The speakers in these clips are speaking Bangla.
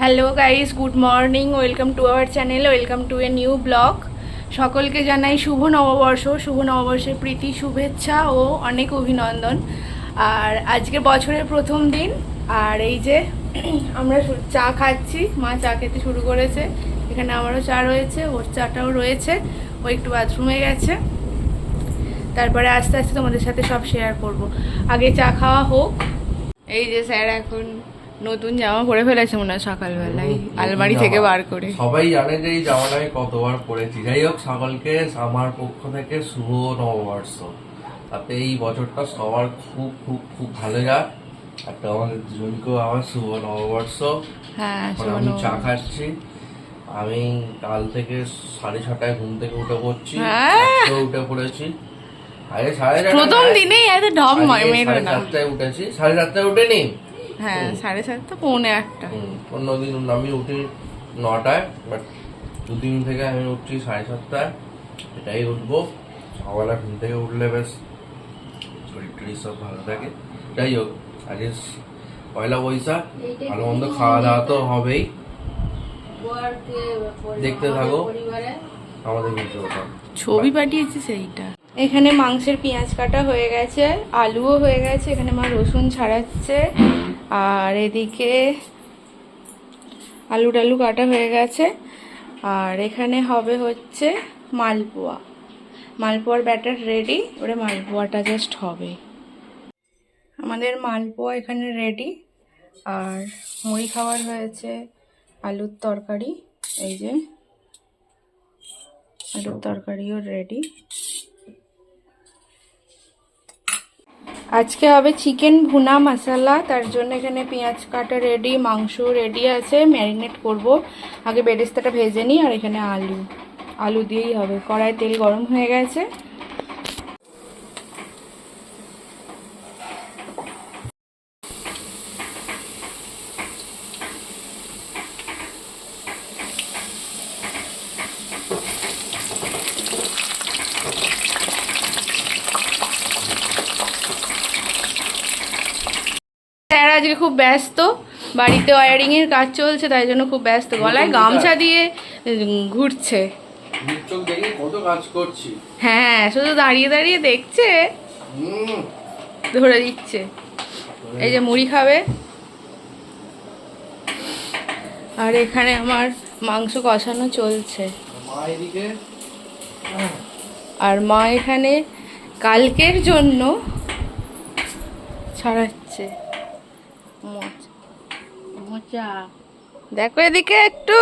Hello guys good morning welcome to our channel welcome to a new blog সকলকে জানাই শুভ নববর্ষ, শুভ নববর্ষের প্রীতি, শুভেচ্ছা ও অনেক অভিনন্দন। আর আজকে বছরের প্রথম দিন। আর এই যে আমরা চা খাচ্ছি। মা চা খেতে শুরু করেছে। এখানে আমারও চা রয়েছে, ওর চাটাও রয়েছে। ও একটু বাথরুমে গেছে। তারপরে আস্তে আস্তে তোমাদের সাথে সব শেয়ার করব। আগে চা খাওয়া হোক। এই যে স্যার এখন নতুন জামা পরে ফেলেছে মনে হয় সকালবেলায়। আলমারি থেকে বার করে। সবাই জানে যে এই জামাটা আমি কতবার পরেছি। যাই হোক সকলকে আমার পক্ষ থেকে শুভ নববর্ষ। তাতে এই বছরটা সবার খুব খুব খুব ভালো যাক। একটা আমাদের দুজনকেও আমার শুভ নববর্ষ। হ্যাঁ আমি চা খাচ্ছি। আমি কাল থেকে সাড়ে ছটায় ঘুম থেকে উঠে পড়ছি। হ্যাঁ। উঠে পড়েছি। আরে সাড়ে প্রথম। দিনেই এত ঢপ মেরো সাড়ে সাতটায় উঠেছি। সাড়ে সাতটায় উঠে নি হ্যাঁ সাড়ে সাতটা পৌনে আটটা। অন্যদিন আমি উঠি নটায় বাট দুদিন থেকে আমি উঠছি সাড়ে সাতটায়। এটাই উঠবো। সকালে ঘুম থেকে উঠলে বেশ শরীর টরীর সব ভালো থাকে। যাই হোক আজকে পয়লা বৈশাখ ভালো মন্দ খাওয়া দাওয়া তো হবেই। দেখতে থাকো। আমাদের ভিডিওটা ছবি পাঠিয়েছি সেইটা। এখানে মাংসের পেঁয়াজ কাটা হয়ে গেছে আলুও হয়ে গেছে এখানে মা রসুন ছাড়াচ্ছে। আর এদিকে আলু টালু কাটা হয়ে গেছে। আর এখানে হবে হচ্ছে মালপোয়া। মালপোয়ার ব্যাটার রেডি ওরে মালপোয়াটা জাস্ট হবে। আমাদের মালপোয়া এখানে রেডি আর মুড়ি খাওয়ার হয়েছে আলুর তরকারি। এই যে আলুর তরকারিও রেডি আজকে হবে চিকেন ভুনা মশলা, তার জন্য এখানে পেঁয়াজ কাটা রেডি মাংস রেডি আছে ম্যারিনেট করব। আগে বেরেস্তাটা ভেজে নিই, আর এখানে আলু। আলু দিয়েই হবে। কড়াই তেল গরম হয়ে গেছে। স্যার আজকে খুব ব্যস্ত বাড়িতে ওয়ারিং এর কাজ চলছে তাই জন্য খুব ব্যস্ত। গলায় গামছা দিয়ে ঘুরছে। হ্যাঁ শুধু দাঁড়িয়ে দাঁড়িয়ে দেখছে ধরে দিচ্ছে। এই যে মুড়ি খাবে। আর এখানে আমার মাংস কষানো চলছে। আর মা এখানে কালকের জন্য ছড়াচ্ছে। মোচা মোচা দেখো এদিকে একটু।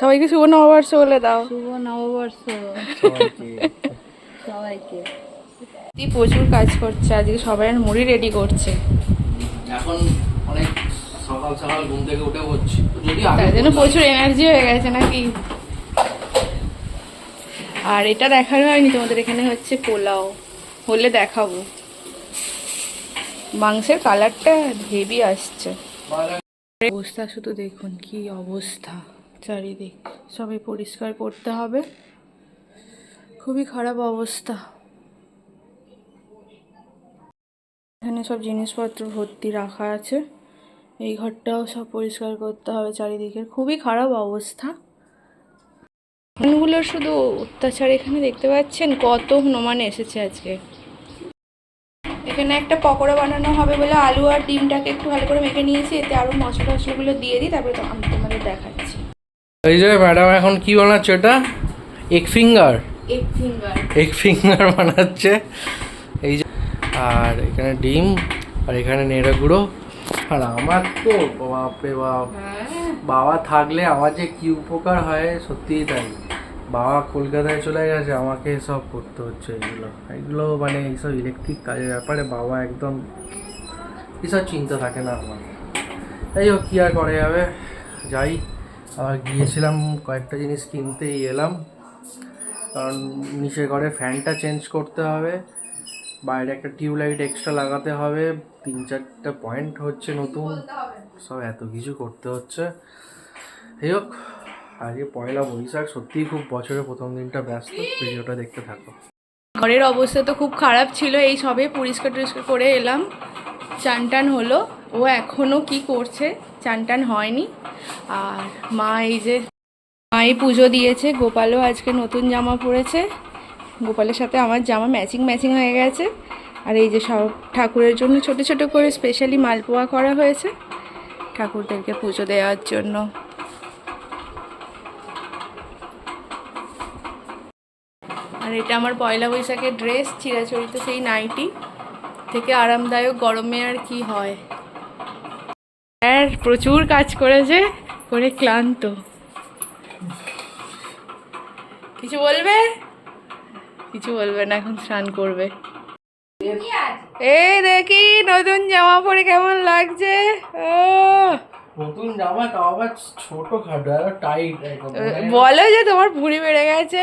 সবাইকে শুভ নববর্ষ বলে দাও। শুভ নববর্ষ। সবাইকে। তুই প্রচুর কাজ করছে। আজকে সবাই মুড়ি রেডি করছে। এখন অনেক সকাল সকাল ঘুম থেকে উঠে তাই আগে জন্য প্রচুর এনার্জি হয়ে গেছে নাকি? আর এটা দেখানো হয়নি। তোমাদের এখানে হচ্ছে পোলাও। হলে দেখাবো। মাংসের কালারটা হেভি আসছে। অবস্থা শুধু দেখুন, কি অবস্থা। চারিদিক সবই পরিষ্কার করতে হবে। খুবই খারাপ অবস্থা। এখানে সব জিনিসপত্র ভর্তি রাখা আছে। এই ঘরটাও সব পরিষ্কার করতে হবে চারিদিকের খুবই খারাপ অবস্থা। শুধু অত্যাচার এখানে দেখতে পাচ্ছেন। কত হনুমান এসেছে আজকে। এখানে একটা পকোড়া বানানো হবে বলে আলু আর ডিমটাকে একটু ভালো করে মেখে নিয়েছি। এতে আরও মশলা টশলাগুলো দিয়ে দিই তারপরে আমি তোমাদের দেখাচ্ছি। এই যে ম্যাডাম এখন কি বানাচ্ছে এটা? এক ফিঙ্গার? এক ফিঙ্গার। এগ ফিঙ্গার বানাচ্ছে। এই যে আর এখানে ডিম আর এখানে নেড়ে গুঁড়ো। আর আমার তো বাপরে বাপ। বাবা থাকলে আমার যে কি উপকার হয় সত্যিই তাই। বাবা কলকাতায় চলে গেছে, আমাকে সব করতে হচ্ছে এগুলো। এগুলো মানে এইসব ইলেকট্রিক কাজের ব্যাপারে বাবা একদম এসব চিন্তা থাকে না আমার। যাই হোক, কী আর করা যাবে? যাই, আবার গিয়েছিলাম, কয়েকটা জিনিস কিনতেই এলাম। কারণ নিচের ঘরে ফ্যানটা চেঞ্জ করতে হবে, বাইরে একটা টিউবলাইট এক্সট্রা লাগাতে হবে, তিন চারটা পয়েন্ট হচ্ছে নতুন। সব এত কিছু করতে হচ্ছে। যাই হোক আজকে পয়লা বৈশাখ, সত্যিই খুব বছরের প্রথম দিনটা ব্যস্ত ভিডিওটা দেখতে থাকো। ঘরের অবস্থা তো খুব খারাপ ছিল, এই সবে পরিষ্কার টরিষ্কার করে এলাম। চান টান হলো, ও এখনও কি করছে চান টান হয়নি। আর মা এই যে, মাই পুজো দিয়েছে, গোপালও আজকে নতুন জামা পরেছে। গোপালের সাথে আমার জামা ম্যাচিং ম্যাচিং হয়ে গেছে। আর এই যে সব ঠাকুরের জন্য ছোট ছোট করে স্পেশালি মালপোয়া করা হয়েছে। ঠাকুরদেরকে পুজো দেওয়ার জন্য আর এটা আমার পয়লা বৈশাখের ড্রেস চিরাচরিত সেই নাইটি থেকে আরামদায়ক গরমে আর কি হয়। আর প্রচুর কাজ করেছে করে ক্লান্ত। কিছু বলবে? কিছু বলবে না এখন স্নান করবে। এই দেখি নতুন জামা পরে কেমন লাগছে? ও! নতুন জামা তাও আবার ছোট খাটো একবার টাইট বলো যে তোমার ভুঁড়ি বেড়ে গেছে?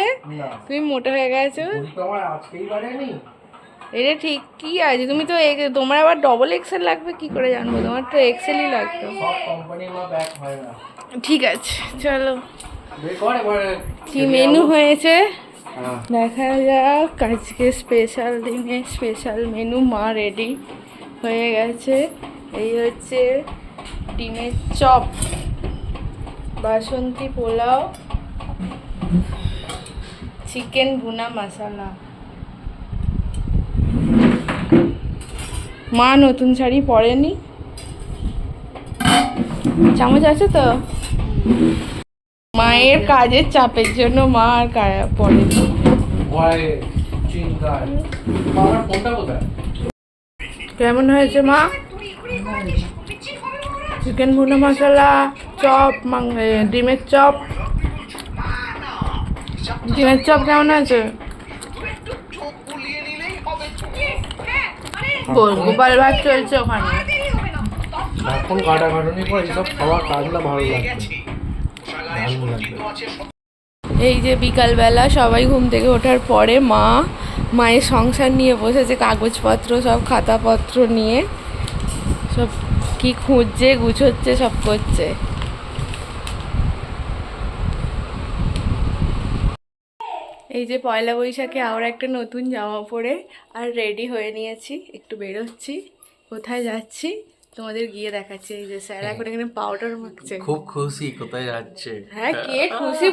তুমি মোটা হয়ে গেছো? ভুঁড়ি তো আমার আজকেই বাড়েনি। এটা ঠিক কি আছে? তুমি তো তোমার আবার ডবল এক্সেল লাগবে কি করে জানব? তোমার তো এক্সেলই লাগতো। ঠিক আছে চলো। কি মেনু হয়েছে? হ্যাঁ। দেখা যাক আজকে স্পেশাল দিনে স্পেশাল মেনু মা রেডি হয়ে গেছে। এই হচ্ছে ডিমের চপ বাসন্তী পোলাও চিকেন ভুনা মশলা। মা নতুন শাড়ি পরেনি? চামচ আছে তো? মায়ের কাজের চাপের জন্য মা আর পরেনি। কেমন হয়েছে মা? চিকেন ভুনা মশলা চপ ডিমের চপ। ডিমের চপ কেমন আছে গোপাল ভাত চলছে ওখানে। এখন পর এইসব খাবার কাজগুলো ভালো লাগবে এই যে বিকালবেলা সবাই ঘুম থেকে ওঠার পরে মা মায়ের সংসার নিয়ে বসেছে কাগজপত্র সব খাতাপত্র নিয়ে। সব কি খুঁজছে গুছোচ্ছে সব করছে। এই যে পয়লা বৈশাখে আবার একটা নতুন জামা পরে আর রেডি হয়ে নিয়েছি। একটু বেরোচ্ছি কোথায় যাচ্ছি তোমাদের গিয়ে দেখাচ্ছি। এই যে স্যার এখন এখানে পাউডার মাখছে। খুব খুশি কোথায় যাচ্ছে? হ্যাঁ কে খুশি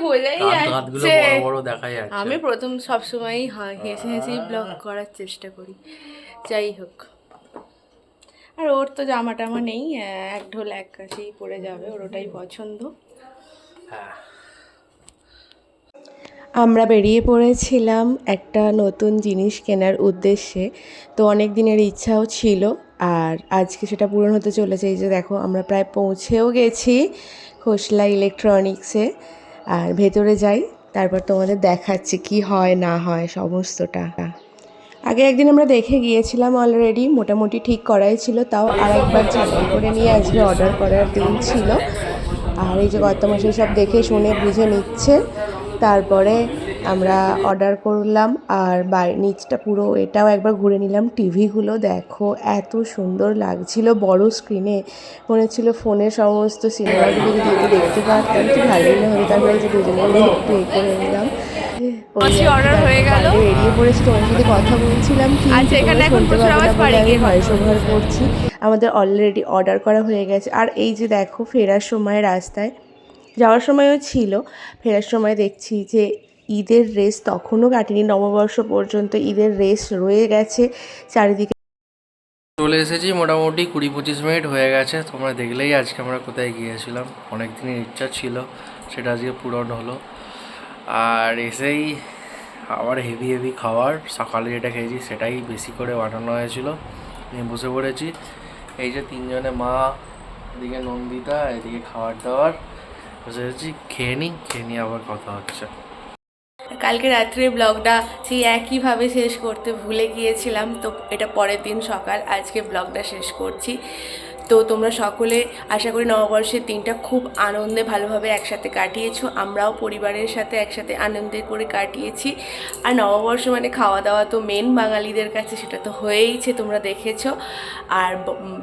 দাঁতগুলো যাচ্ছে। বড় বড় দেখা যাচ্ছে। আমি প্রথম সবসময়ই হা- হেসে হেসেই ব্লগ করার চেষ্টা করি। যাই হোক। আর ওর তো জামা টামা নেই এক ঢোল এক কাছেই পরে যাবে ওর ওটাই পছন্দ। হ্যাঁ। আমরা বেরিয়ে পড়েছিলাম একটা নতুন জিনিস কেনার উদ্দেশ্যে তো অনেক দিনের ইচ্ছাও ছিল আর আজকে সেটা পূরণ হতে চলেছে এই যে দেখো আমরা প্রায় পৌঁছেও গেছি খোসলা ইলেকট্রনিক্সে আর ভেতরে যাই তারপর তোমাদের দেখাচ্ছি কি হয় না হয় সমস্তটা। আগে একদিন আমরা দেখে গিয়েছিলাম অলরেডি মোটামুটি ঠিক করাই ছিল, তাও আর একবার যাচাই করে নিয়ে আজকে অর্ডার করার দিন ছিল। আর এই যে গত মাসে সব দেখে শুনে বুঝে নিচ্ছে, তারপরে আমরা অর্ডার করলাম, আর বাই নিচটা পুরো এটাও একবার ঘুরে নিলাম। টিভিগুলো দেখো, এত সুন্দর লাগছিল, বড় স্ক্রিনে মনে হচ্ছিল ফোনে সমস্ত সিনেমাগুলো যদি দেখতে পারতাম তো ভালোই না হতো। তারপরে যে দুজনে একটু এ করে নিলাম। মাসি order হয়ে গেল। বেরিয়ে পড়েছি তোমার সাথে কথা বলছিলাম কি আচ্ছা, এখানে এখন প্রচুর আওয়াজ গিয়ে ভয়েস ওভার করছি। আমাদের অলরেডি অর্ডার করা হয়ে গেছে। আর এই যে দেখো ফেরার সময় রাস্তায় যাওয়ার সময়ও ছিল। ফেরার সময় দেখছি যে ঈদের রেস তখনও কাটেনি নববর্ষ পর্যন্ত ঈদের রেস রয়ে গেছে। চারিদিকে চলে এসেছি মোটামুটি কুড়ি পঁচিশ মিনিট হয়ে গেছে। তোমরা দেখলেই আজকে আমরা কোথায় গিয়েছিলাম। অনেক দিনের ইচ্ছা ছিল সেটা আজকে পূরণ হলো। আর এসেই আবার হেভি হেভি খাবার। সকালে যেটা খেয়েছি সেটাই বেশি করে বানানো হয়েছিল। নিয়ে বসে পড়েছি। এই যে তিনজনে মা, এদিকে নন্দিতা, এদিকে খাবার দাবার। বসে আছি, খেয়ে নিই, খেয়ে নিয়ে আবার কথা হচ্ছে। কালকে রাত্রে ব্লগটা সেই একইভাবে শেষ করতে ভুলে গিয়েছিলাম। তো এটা পরের দিন সকাল, আজকে ব্লগটা শেষ করছি। তো তোমরা সকলে আশা করি নববর্ষের দিনটা খুব আনন্দে ভালোভাবে একসাথে কাটিয়েছো। আমরাও পরিবারের সাথে একসাথে আনন্দে করে কাটিয়েছি। আর নববর্ষ মানে খাওয়া দাওয়া তো মেন বাঙালিদের কাছে, সেটা তো হয়েইছে, তোমরা দেখেছ। আর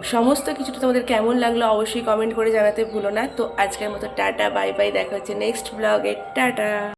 সমস্ত কিছুটা তোমাদের কেমন লাগল অবশ্যই কমেন্ট করে জানাতে ভুলো না। তো আজকের মতো টাটা, বাই বাই, দেখা হচ্ছে নেক্সট ব্লগে টাটা!